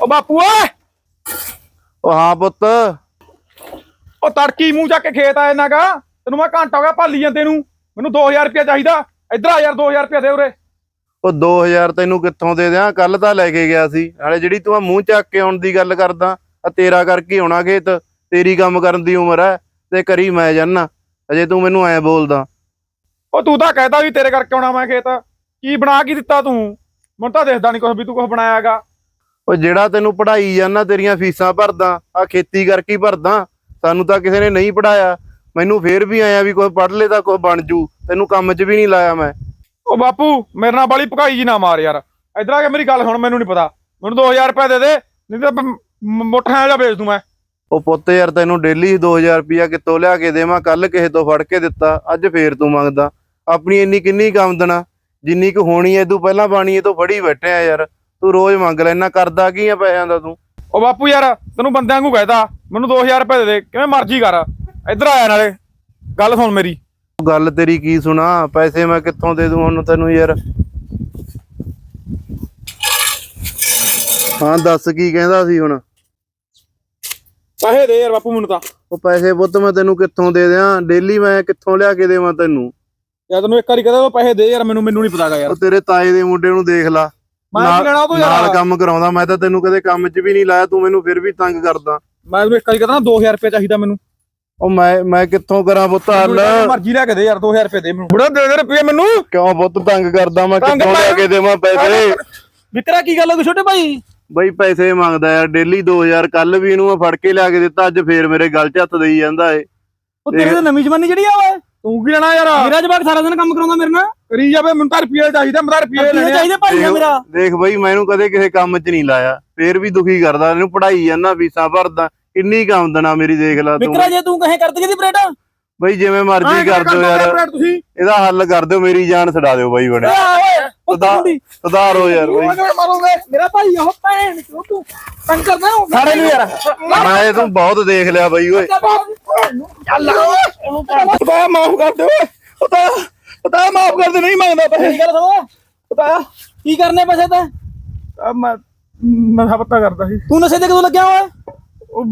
ਓ ਬਾਪੂ ਓਏ! ਉਹ ਹਾਂ ਪੁੱਤ। ਓ ਤੜਕੀ ਮੂੰਹ ਚੱਕ ਕੇ ਖੇਤ ਆਇਆ ਨਾਗਾ। ਤੈਨੂੰ ਮੈਂ ਘੰਟਾ ਹੋ ਗਿਆ ਭਾਲੀ ਜਾਂਦੇ ਨੂੰ। ਮੈਨੂੰ 2000 ਰੁਪਇਆ ਚਾਹੀਦਾ। ਇੱਧਰ ਆ ਯਾਰ 2000 ਰੁਪਇਆ ਦੇ ਉਰੇ। ਉਹ 2000 ਤੈਨੂੰ ਕਿੱਥੋਂ ਦੇ ਦਿਆਂ? ਕੱਲ ਤਾਂ ਲੈ ਕੇ ਗਿਆ ਸੀ। ਨਾਲੇ ਜਿਹੜੀ ਤੂੰ ਆਹ ਮੂੰਹ ਚੱਕ ਕੇ ਆਉਣ ਦੀ ਗੱਲ ਕਰਦਾ ਆ ਤੇਰਾ ਕਰਕੇ ਆਉਣਾ ਖੇਤ। ਤੇਰੀ ਕੰਮ ਕਰਨ ਦੀ ਉਮਰ ਹੈ ਤੇ ਕਰੀ ਮੈਂ ਜਾਨਾ। ਅਜੇ ਤੂੰ ਮੈਨੂੰ ਐ ਬੋਲਦਾ। ਓ ਤੂੰ ਤਾਂ ਕਹਿਦਾ ਵੀ ਤੇਰੇ ਕਰਕੇ ਆਉਣਾ ਮੈਂ ਖੇਤ। ਕੀ ਬਣਾ ਕੀ ਦਿੱਤਾ ਤੂੰ? ਮੈਨੂੰ ਤਾਂ ਦੇਖਦਾ ਨਹੀਂ ਕੁਛ ਵੀ ਤੂੰ ਕੁਛ ਬਣਾਇਆਗਾ ਉਹ ਜਿਹੜਾ ਤੈਨੂੰ ਪੜ੍ਹਾਈ ਜਾਨਾ ਤੇਰੀਆਂ ਫੀਸਾਂ ਭਰਦਾ ਆ ਖੇਤੀ ਕਰਕੇ ਹੀ ਭਰਦਾ ਸਾਨੂੰ ਤਾਂ ਕਿਸੇ ਨੇ ਨਹੀਂ ਪੜਾਇਆ ਮੈਨੂੰ ਫੇਰ ਵੀ ਆਇਆ ਵੀ ਕੋਈ ਪੜ੍ਹ ਲੇ ਤਾਂ ਕੋਈ ਬਣ ਜੂ ਤੈਨੂੰ ਕੰਮ 'ਚ ਵੀ ਨਹੀਂ ਲਾਇਆ ਮੈਂ। ਓ ਬਾਪੂ ਮੇਰੇ ਨਾਲ ਬਾਲੀ ਭਕਾਈ ਜੀ ਨਾ ਮਾਰ ਯਾਰ। ਇੱਧਰ ਆ ਕੇ ਮੇਰੀ ਗੱਲ ਸੁਣ ਮੈਨੂੰ ਨਹੀਂ ਪਤਾ। ਮੈਨੂੰ 2000 ਰੁਪਇਆ ਦੇ ਦੇ ਨਹੀਂ ਤਾਂ ਮੋਟਰਾਂ ਜਾ ਵੇਚ ਦੂੰ ਮੈਂ। ਉਹ ਪੁੱਤ ਯਾਰ ਤੈਨੂੰ ਡੇਲੀ 2000 ਰੁਪਿਆ ਕਿੱਥੋਂ ਲਿਆ ਕੇ ਦੇਵਾਂ ਕੱਲ ਕਿਸੇ ਤੋਂ ਫੜ ਕੇ ਦਿੱਤਾ ਅੱਜ ਫੇਰ ਤੂੰ ਮੰਗਦਾ। ਆਪਣੀ ਇੰਨੀ ਕਿੰਨੀ ਆਮਦਨ ਜਿੰਨੀ ਕੁ ਹੋਣੀ ਐ ਤੂੰ ਪਹਿਲਾਂ ਬਾਣੀ ਇਹ ਤੋਂ ਫੜੀ ਬੈਠਿਆ ਯਾਰ। ਤੂੰ ਰੋਜ਼ ਮੰਗ ਲੈਣਾ ਕਰਦਾ ਕੀ ਆ ਪੈਸਿਆਂ ਦਾ ਤੂੰ? ਓ ਬਾਪੂ ਯਾਰ ਤੈਨੂੰ ਬੰਦਿਆਂ ਨੂੰ ਕਹਿਦਾ ਮੈਨੂੰ 2000 ਰੁਪਏ ਦੇ ਦੇ ਕਿਵੇਂ ਮਰਜ਼ੀ ਕਰ। ਇੱਧਰ ਆਇਆ ਨਾਲੇ ਗੱਲ ਸੁਣ ਮੇਰੀ। ਉਹ ਗੱਲ ਤੇਰੀ ਕੀ ਸੁਣਾ ਪੈਸੇ ਮੈਂ ਕਿੱਥੋਂ ਦੇ ਦੂੰ ਹੁਣ ਤੈਨੂੰ ਯਾਰ? ਹਾਂ ਦੱਸ ਕੀ ਕਹਿੰਦਾ ਸੀ ਹੁਣ? ਪੈਸੇ ਦੇ ਯਾਰ ਬਾਪੂ ਮੈਨੂੰ ਤਾਂ। ਉਹ ਪੈਸੇ ਪੁੱਤ ਮੈਂ ਤੈਨੂੰ ਕਿੱਥੋਂ ਦੇ ਦਿਆਂ? ਡੇਲੀ ਮੈਂ ਕਿੱਥੋਂ ਲਿਆ ਕੇ ਦੇਵਾਂ ਤੈਨੂੰ? ਯਾਰ ਤੈਨੂੰ ਇੱਕ ਵਾਰੀ ਕਹਦਾ ਉਹ ਪੈਸੇ ਦੇ ਯਾਰ ਮੈਨੂੰ ਮੈਨੂੰ ਨਹੀਂ ਪਤਾਗਾ ਯਾਰ। ਉਹ ਤੇਰੇ ਤਾਏ ਦੇ ਮੁੰਡੇ ਨੂੰ ਦੇਖ ਲਾ। ਮੈਂ ਕੀ ਲੈਣਾ ਉਹ ਤੋਂ ਨਾਲ ਕੰਮ ਕਰਾਉਂਦਾ ਮੈਂ ਤਾਂ ਤੈਨੂੰ ਕਦੇ ਕੰਮ 'ਚ ਵੀ ਨਹੀਂ ਲਾਇਆ ਤੂੰ ਮੈਨੂੰ ਫਿਰ ਵੀ ਤੰਗ ਕਰਦਾ। ਮੈਂ ਤੈਨੂੰ ਇੱਕ ਵਾਰੀ ਕਹਦਾ 2000 ਰੁਪਏ ਚਾਹੀਦਾ ਮੈਨੂੰ। ਉਹ ਮੈਂ ਮੈਂ ਕਿੱਥੋਂ ਕਰਾਂ ਪੁੱਤ ਹੱਲ? ਮਰਜ਼ੀ ਲੈ ਕੇ ਦੇ ਯਾਰ 2000 ਰੁਪਏ ਦੇ ਮੈਨੂੰ। ਬੜਾ ਦੇ ਦੇ ਰੁਪਏ ਮੈਨੂੰ। ਕਿਉਂ ਪੁੱਤ ਤੰਗ ਕਰਦਾ ਮੈਂ? ਕਿੱਥੋਂ ਲਿਆ ਕੇ ਦੇਵਾਂ ਪੈਸੇ? ਵਿਕਰਾ ਕੀ ਗੱਲ ਹੋ ਛੋਟੇ ਭਾਈ? ਬਈ ਪੈਸੇ ਮੰਗਦਾ ਯਾਰ ਡੇਲੀ 2000 ਕੱਲ ਵੀ ਇਹਨੂੰ ਮੈਂ ਫੜ ਕੇ ਲਿਆ ਕੇ ਦਿੱਤਾ ਅੱਜ ਫੇਰ ਮੇਰੇ ਗਲ 'ਚ ਹੱਥ ਦੇਈ ਜਾਂਦਾ ਏ ਉਹ ਤੇਰੇ ਤੇ ਨਵੀਂ ਜਵਾਨੀ ਜਿਹੜੀ ਆ ਓਏ। ਤੂੰ ਕੀ ਲੈਣਾ ਯਾਰ? ਮੇਰਾ ਜਵਾਕ ਸਾਰਾ ਦਿਨ ਕੰਮ ਕਰਾਉਂਦਾ ਮੇਰੇ ਨਾਲ। ਕਰੀ ਜਾਵੇ ਮੈਨੂੰ ਤਾਂ ਰੁਪਏ ਚਾਹੀਦਾ ਮੈਂ ਤਾਂ ਰੁਪਏ ਲੈਣੇ ਆ। ਚਾਹੀਦੇ ਭਾਈ ਆ ਮੇਰਾ। ਦੇਖ ਬਈ ਮੈਨੂੰ ਕਦੇ ਕਿਸੇ ਕੰਮ 'ਚ ਨਹੀਂ ਲਾਇਆ। ਫੇਰ ਵੀ ਦੁਖੀ ਕਰਦਾ ਇਹਨੂੰ ਪੜ੍ਹਾਈ ਜਾਂਦਾ ਫੀਸਾਂ ਭਰਦਾ। ਕਿੰਨੀ ਕਾਮਦਨ ਆ ਮੇਰੀ ਦੇਖ ਲੈ ਤੂੰ। ਵਿਕਰਾ ਜੇ ਤੂੰ ਕਹੇ ਕਰਦੀ ਦੀ ਪਰੇਡ ਬਈ ਜਿਵੇਂ ਮਰਜ਼ੀ ਕਰ ਦਿਓ ਯਾਰ। ਤੁਸੀਂ? ਇਹਦਾ ਹੱਲ ਕਰ ਦਿਓ ਮੇਰੀ ਜਾਨ ਛਡਾ ਦਿਓ ਬਾਈ ਬਣੇ ਓਏ ਉਹ ਸੁਧਾਰ ਸੁਧਾਰੋ ਯਾਰ ਬਈ। ਉਹ ਕਿਵੇਂ ਮਾਰੋਗੇ? ਮੇਰਾ ਭਾਈ ਉਹ ਭੈਣ ਤੂੰ? ਤੰਗ ਕਰਦਾ ਉਹ ਸਾਰੇ ਨੂੰ ਯਾਰ। ਮੈਂ ਇਹ ਤੂੰ ਬਹੁਤ ਦੇਖ ਲਿਆ ਬਈ ਓਏ। ਪਤਾ ਮਾਫ ਕਰ ਦੇ ਓਏ। ਪਤਾ ਪਤਾ ਮਾਫ ਕਰ ਦੇ ਨਹੀਂ ਮੰਗਦਾ ਪੈਸੇ। ਗੱਲ ਸੁਣ। ਪਤਾ ਕੀ ਕਰਨੇ ਪੈਸੇ ਤੇ? ਆ ਮੈਂ ਨਸ਼ਾ ਪੱਤਾ ਕਰਦਾ ਸੀ। ਤੂੰ ਨਸ਼ੇ ਤੇ ਕਦੋਂ ਲੱਗਿਆ ਓਏ? ਉਹ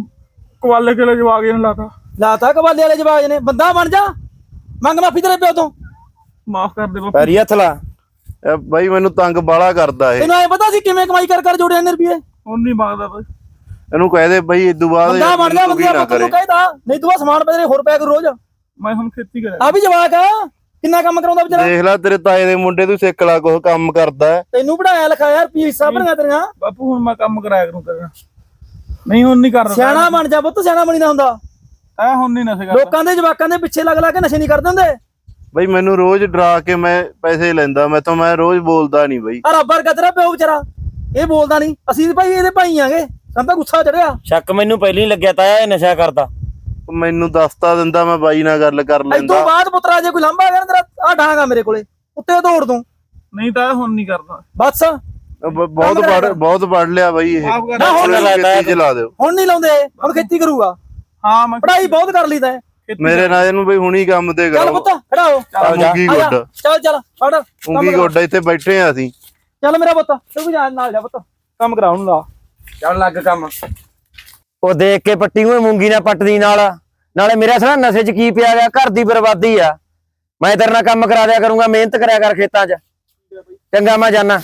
ਕੁਆਲੇ ਕਿਲੇ ਜਵਾ ਕੇ ਲਾਤਾ। ਲਾਤਾ ਕਬਾਲੇ ਵਾਲੇ ਜਵਾਜ ਨੇ। ਬੰਦਾ ਬਣ ਜਾ। ਮੰਗ ਮਾਫੀ ਤੇਰੇ ਪਿਓ ਤੋਂ। ਮਾਫ ਕਰ ਦੇ ਬਾਪੂ ਪੈਰੀ ਹੱਥ ਲਾ। ਇਹ ਬਾਈ ਮੈਨੂੰ ਤੰਗ ਬਾਲਾ ਕਰਦਾ ਇਹ। ਤੈਨੂੰ ਐ ਪਤਾ ਸੀ ਕਿਵੇਂ ਕਮਾਈ ਕਰ ਕਰ ਜੋੜੇ ਨੇ ਰੁਪਏ? ਹੁਣ ਨਹੀਂ ਮੰਗਦਾ ਬਈ। ਇਹਨੂੰ ਕਹਿ ਦੇ ਬਈ ਇਦੋਂ ਬਾਅਦ ਬੰਦਾ ਬਣ ਜਾ ਬੰਦਾ ਨਾ ਪੁੱਤ ਨੂੰ। ਕਹਿਦਾ ਨਹੀਂ ਤੂੰ ਆਹ ਸਮਾਨ ਪੈ ਹੋਰ ਪਿਆ ਕਰ ਰੋਜ਼। ਮੈਂ ਹੁਣ ਖੇਤੀ ਕਰਾਂ ਆ ਵੀ ਜਵਾਕ ਆ। ਕਿੰਨਾ ਕੰਮ ਕਰਾਉਂਦਾ ਵਿਚਾਰਾ? ਦੇਖ ਲੈ ਤੇਰੇ ਤਾਏ ਦੇ ਮੁੰਡੇ ਤੂੰ ਸਿੱਖ ਲਾ ਕੁਛ ਕੰਮ ਕਰਦਾ ਹੈ। ਤੈਨੂੰ ਪੜਾਇਆ ਲਿਖਾਇਆ ਹਿੱਸਾ ਭਰੀਆਂ ਤੇਰੀਆਂ? ਬਾਪੂ ਹੁਣ ਮੈਂ ਕੰਮ ਕਰਾਇਆ ਕਰੂੰ ਤੇਰਾ ਨਹੀਂ ਹੁਣ ਨਹੀਂ ਕਰਦਾ। ਸਿਆਣਾ ਬਣ ਜਾ ਪੁੱਤ ਸਿਆਣਾ ਬਣੀ ਦਾ ਹੁੰਦਾ। ਐ ਹੁਣ ਨਹੀਂ ਨਸ਼ੇ ਕਰਦਾ। ਲੋਕਾਂ ਦੇ ਜਵਾਕਾਂ ਦੇ ਪਿੱਛੇ ਲੱਗ ਲਾ ਕੇ ਨਸ਼ੇ ਨਹੀਂ ਕਰਦੇ ਹੁੰਦੇ। ਬਈ ਮੈਨੂੰ ਰੋਜ਼ ਡਰਾ ਕੇ ਮੈਂ ਪੈਸੇ ਲੈਂਦਾ ਮੈਥੋਂ ਮੈਂ ਰੋਜ਼ ਬੋਲਦਾ ਨਹੀਂ ਬਈ। ਆ ਰੱਬਰ ਕਤਰਾ ਪਿਓ ਵਿਚਾਰਾ ਇਹ ਬੋਲਦਾ ਨਹੀਂ। ਅਸੀਂ ਤਾਂ ਭਾਈ ਇਹਦੇ ਭਾਈ ਆਂਗੇ। ਸਾਨੂੰ ਤਾਂ ਗੁੱਸਾ ਚੜਿਆ ਸ਼ੱਕ ਮੈਨੂੰ ਪਹਿਲਾਂ ਹੀ ਲੱਗਿਆ ਤਾਇਆ ਇਹ ਨਸ਼ਾ ਕਰਦਾ। ਮੈਨੂੰ ਦੱਸਤਾ ਦਿੰਦਾ ਮੈਂ ਬਾਈ ਨਾਲ ਗੱਲ ਕਰ ਲੈਂਦਾ ਤੋਂ ਬਾਅਦ ਪੁੱਤਰਾ ਜੇ ਕੋਈ ਲੰਬਾ ਨਾ ਤੇਰਾ ਆ ਡਾਂਗਾ ਮੇਰੇ ਕੋਲੇ। ਉੱਤੇ ਤੋੜ ਦੂੰ ਨਹੀਂ ਤਾਂ ਇਹ ਹੁਣ ਨਹੀਂ ਕਰਦਾ। ਬਸ। ਬਹੁਤ ਪੜ ਬਹੁਤ ਪੜ ਲਿਆ ਬਾਈ ਇਹ। ਕਰ ਨਾ ਹੁਣ ਲੱਗਦਾ ਖੇਤੀ ਚ ਲਾ ਦਿਓ। ਹੁਣ ਨਹੀਂ ਲਾਉਂਦੇ। ਹੁਣ ਖੇਤੀ ਕਰੂਗਾ। ਹਾਂ ਮੈਂ ਪੜਾਈ ਬਹੁਤ ਕਰ ਲਈਦਾ ਹੈ। ਖੇਤੀ ਮੇਰੇ ਨਾਲ ਇਹਨੂੰ ਬਈ ਹੁਣੀ ਕੰਮ ਤੇ ਚੱਲ ਕਰੋ। ਪੁੱਤ ਖੜਾ ਹੋ ਆ ਮੁੰਗੀ ਆ ਜਾ, ਗੁੱਡ। ਚੱਲ ਚੱਲ ਫੜ। ਕੰਮ ਮੁੰਗੀ ਕਰਾ। ਗੁੱਡ ਇੱਥੇ ਬੈਠੇ ਆ ਅਸੀਂ। ਚੱਲ ਮੇਰਾ ਪੁੱਤ ਤੂੰ ਵੀ ਜਾ ਨਾਲ ਜਾ ਪੁੱਤ। ਕੰਮ ਕਰਾ ਉਹਨੂੰ ਲਾ। ਚੱਲ ਲੱਗ ਕੰਮ। ਉਹ ਦੇਖ ਕੇ ਪੱਟੀ ਨੂੰ ਮੂੰਗੀ ਨਾ ਪੱਟਦੀ ਨਾਲ। ਨਾਲੇ ਮੇਰੇ ਸਾਰਾ ਨਸ਼ੇ 'ਚ ਕੀ ਪਿਆ ਗਿਆ ਘਰ ਦੀ ਬਰਬਾਦੀ ਆ। ਮੈਂ ਤੇਰੇ ਨਾਲ ਕੰਮ ਕਰਾ ਦਿਆ ਕਰੂੰਗਾ ਮਿਹਨਤ ਕਰਿਆ ਕਰ ਖੇਤਾਂ 'ਚ। ਚੰਗਾ ਮੈਂ ਜਾਣਾ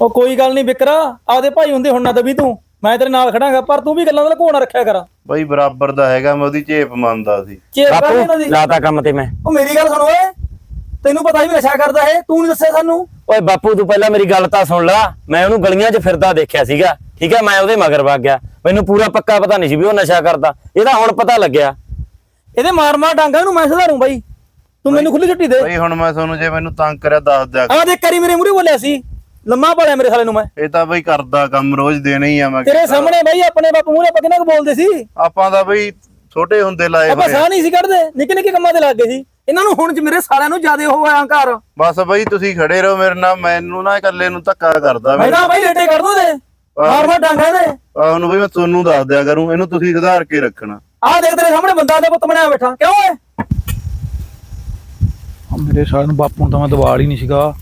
ਉਹ ਕੋਈ ਗੱਲ ਨਹੀਂ ਵਿਕਰਾ ਆਪਦੇ ਭਾਈ ਹੁੰਦੇ ਹੁਣ ਨਾ ਦਬੀ ਤੂੰ। ਮੈਂ ਤੇਰੇ ਨਾਲ ਖੜਾਂਗਾ ਪਰ ਤੂੰ ਵੀ ਗੱਲਾਂ ਦਾ ਲਕੋਣਾ ਰੱਖਿਆ ਕਰ। ਬਾਈ ਬਰਾਬਰ ਦਾ ਹੈਗਾ ਮੈਂ ਉਹਦੀ ਝੇਪ ਮੰਨਦਾ ਸੀ। ਚੇਪ ਕਰ ਇਹਨਾਂ ਬਾਪੂ ਲਾਤਾ ਕੰਮ ਤੇ ਮੈਂ। ਉਹ ਮੇਰੀ ਗੱਲ ਸੁਣ ਓਏ। ਤੈਨੂੰ ਪਤਾ ਹੀ ਨਸ਼ਾ ਕਰਦਾ ਇਹ ਤੂੰ ਨਹੀਂ ਦੱਸਿਆ ਸਾਨੂੰ। ਓਏ ਬਾਪੂ ਤੂੰ ਪਹਿਲਾਂ ਮੇਰੀ ਗੱਲ ਤਾਂ ਸੁਣ ਲੈ। ਮੈਂ ਉਹਨੂੰ ਗਲੀਆਂ 'ਚ ਫਿਰਦਾ ਦੇਖਿਆ ਸੀਗਾ। ਠੀਕ ਹੈ ਮੈਂ ਉਹਦੇ ਮਗਰ ਵਗ ਗਿਆ। ਮੈਨੂੰ ਪੂਰਾ ਪੱਕਾ ਪਤਾ ਨਹੀਂ ਸੀ ਵੀ ਉਹ ਨਸ਼ਾ ਕਰਦਾ। ਇਹਦਾ ਹੁਣ ਪਤਾ ਲੱਗਿਆ। ਇਹਦੇ ਮਾਰ ਮਾਰ ਡਾਂਗਾ ਨੂੰ ਮੈਂ ਸੁਧਾਰੂੰ ਬਾਈ। ਤੂੰ ਮੈਨੂੰ ਖੁੱਲੀ ਛੁੱਟੀ ਦੇ। ਬਾਈ ਹੁਣ ਮੈਂ ਤੁਹਾਨੂੰ ਜੇ ਮੈਨੂੰ ਤੰਗ ਕਰਿਆ ਦੱਸ ਦਿਆ। ਆ ਦੇਖ ਕਰੀ ਮੇਰੇ ਮੂਹਰੇ ਬੋਲਿਆ ਸੀ। ਲੰਮਾ ਪਾਲਿਆ ਮੇਰੇ ਸਾਲੇ ਨੂੰ ਮੈਂ। ਇਹ ਤਾਂ ਬਈ ਕਰਦਾ ਕੰਮ ਰੋਜ਼ ਦੇਣਾ ਹੀ ਆ ਮੈਂ ਤੇਰੇ ਸਾਹਮਣੇ ਬਾਈ ਆਪਣੇ ਬਾਪੂ ਮੂਹਰੇ ਆਪਾਂ ਕਿੰਨਾ ਕੁ ਬੋਲਦੇ ਸੀ? ਆਪਾਂ ਦਾ ਬਈ ਛੋਟੇ ਹੁੰਦੇ ਲਾਏ ਆਪਾਂ ਹੋਏ ਆ। ਸਾਹ ਨਹੀਂ ਸੀ ਕੱਢਦੇ। ਨਿੱਕੇ ਨਿੱਕੇ ਕੰਮਾਂ ਤੇ ਲੱਗ ਗਏ ਸੀ। ਇਹਨਾਂ ਨੂੰ ਹੁਣ ਮੇਰੇ ਸਾਰਿਆਂ ਨੂੰ ਜਿਆਦੇ ਹੋ ਆਇਆ ਘਰ ਬਸ ਬਈ ਤੁਸੀਂ ਖੜੇ ਰਹੋ ਮੇਰੇ ਨਾਲ ਮੈਨੂੰ ਨਾ ਇਕੱਲੇ ਨੂੰ ਧੱਕਾ ਕਰਦਾ ਮੈਂ। ਮੇਰਾ ਬਈ ਲੇਟੇ ਕਰ ਦੋ ਦੇ ਮਾਰਵਾ ਡਾਂਗਾ ਦੇ ਉਹਨੂੰ ਬਈ ਮੈਂ ਤੁਹਾਨੂੰ ਦੱਸ ਦਿਆ ਕਰੂੰ ਇਹਨੂੰ ਤੁਸੀਂ ਸੁਧਾਰ ਕੇ ਰੱਖਣਾ। ਆਹ ਦੇਖ ਤੇਰੇ ਸਾਹਮਣੇ ਬੰਦਾ ਦਾ ਪੁੱਤ ਬਣਿਆ ਬੈਠਾ। ਕਿਉਂ ਏ ਮੇਰੇ ਸਾਲ ਨੂੰ ਬਾਪੂ ਨੂੰ ਤਾਂ ਮੈਂ ਦਵਾਲ ਹੀ ਨਹੀਂ ਸੀਗਾ।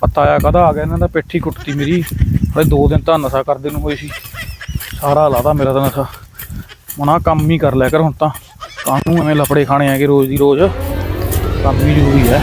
ਪਤਾ ਆਇਆ ਕਦਾ ਆ ਗਿਆ ਇਹਨਾਂ ਦਾ ਪੇਠੀ ਕੁੱਟਤੀ ਮੇਰੀ। ਹਲੇ 2 ਦਿਨ ਤਾਂ ਨਸ਼ਾ ਕਰਦੇ ਨੂੰ ਹੋਈ ਸੀ। ਸਾਰਾ ਲਾਦਾ ਮੇਰਾ ਤਾਂ ਨਸ਼ਾ। ਹੁਣ ਆ ਕੰਮ ਹੀ ਕਰ ਲਿਆ ਕਰ ਹੁਣ ਤਾਂ। ਸਾਨੂੰ ਐਵੇਂ ਲਫੜੇ ਖਾਣੇ ਆ ਕਿ ਰੋਜ਼ ਦੀ ਰੋਜ਼। ਕੰਮ ਵੀ ਜ਼ਰੂਰੀ ਹੈ।